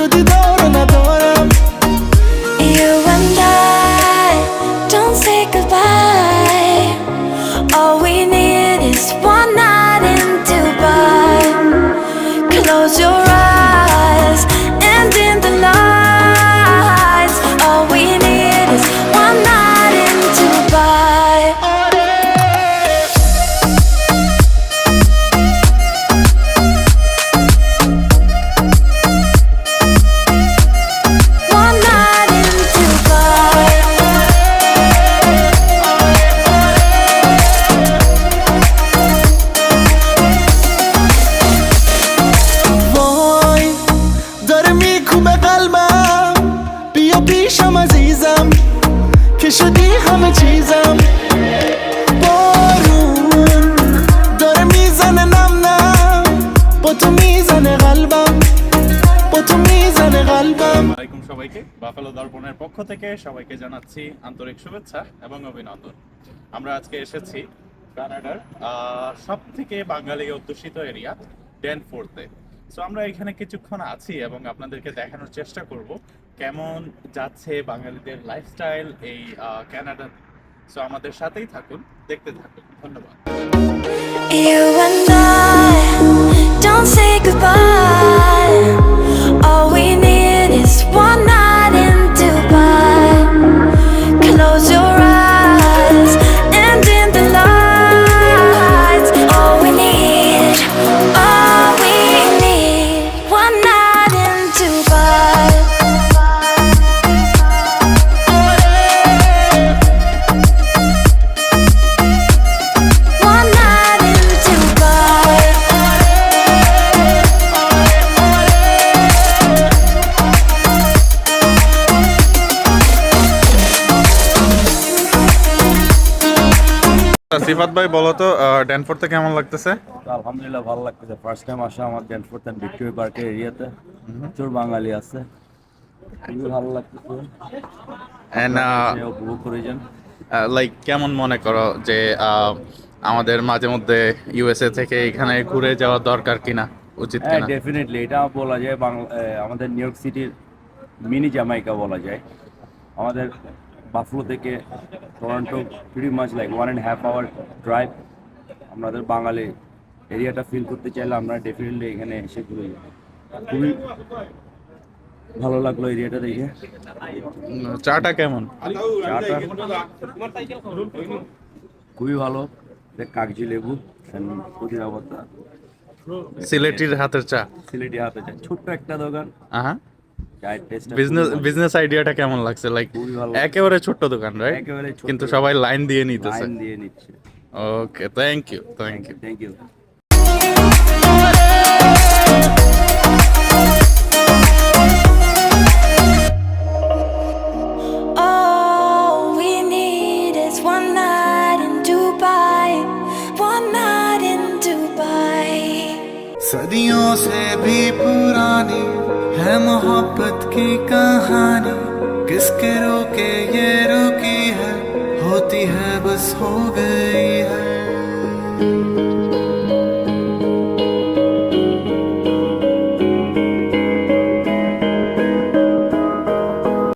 should do شدی همه چیزم بارون داره میزنه نم نم با تو میزنه قلبم با تو میزنه قلبم আসসালামাইকুম সবাইকে buffalo দর্পণের পক্ষ থেকে সবাইকে জানাচ্ছি আন্তরিক শুভেচ্ছা এবং অভিনন্দন আমরা আজকে এসেছি কানাডার সব থেকে বাঙালি অধ্যুষিত এরিয়া ডেনফোর্থে সো আমরা এখানে কিছুক্ষণ আছি এবং আপনাদেরকে দেখানোর চেষ্টা করব কেমন যাচ্ছে বাঙালিদের লাইফস্টাইল এই ক্যানাডা সো আমাদের সাথেই থাকুন, দেখতে থাকুন। ধন্যবাদ। সিফাত ভাই বলো তো ড্যানফোর্থে কেমন লাগতেছে? আলহামদুলিল্লাহ ভালো লাগতেছে। ফার্স্ট টাইম আসা আমার ড্যানফোর্থ অ্যান্ড ভিক্টোরিয়া পার্কের এরিয়াতে। প্রচুর বাঙালি আছে। খুবই ভালো লাগতেছে। এন্ড উপভোগ করেছেন লাইক কেমন মনে করো যে আমাদের মাঝে মধ্যে ইউএসএ থেকে এখানে ঘুরে যাওয়া দরকার কিনা উচিত হ্যাঁ কিনা? ডেফিনেটলি এটা বলা যায় আমাদের নিউ ইয়র্ক সিটির মিনি জামাইকা বলা যায়। আমাদের বাফলো থেকে Toronto pretty much like one and half hour drive আমাদের বাঙালি এরিয়াটা ফিল করতে চাইলে আমরা ডেফিনেটলি এখানে এসে ঘুরে খুবই ভালো লাগল এরিয়াটা দেখে। চাটা কেমন? চাটা খুবই ভালো। কাগজি লেবু সিলেটির হাতের চা। সিলেটি হাতে চা। ছোট্ট একটা দোকান। টেস্ট বিজনেস বিজনেস আইডিয়াটা কেমন লাগছে? লাইক একেবারে ছোট্ট দোকান রাইট কিন্তু সবাই লাইন দিয়ে নিতেছে। লাইন দিয়ে নিচ্ছে। Okay thank you thank you thank you सदियों से भी पुरानी है मोहब्बत की कहानी। किसके रोके ये रुकी है? होती है बस हो गई है।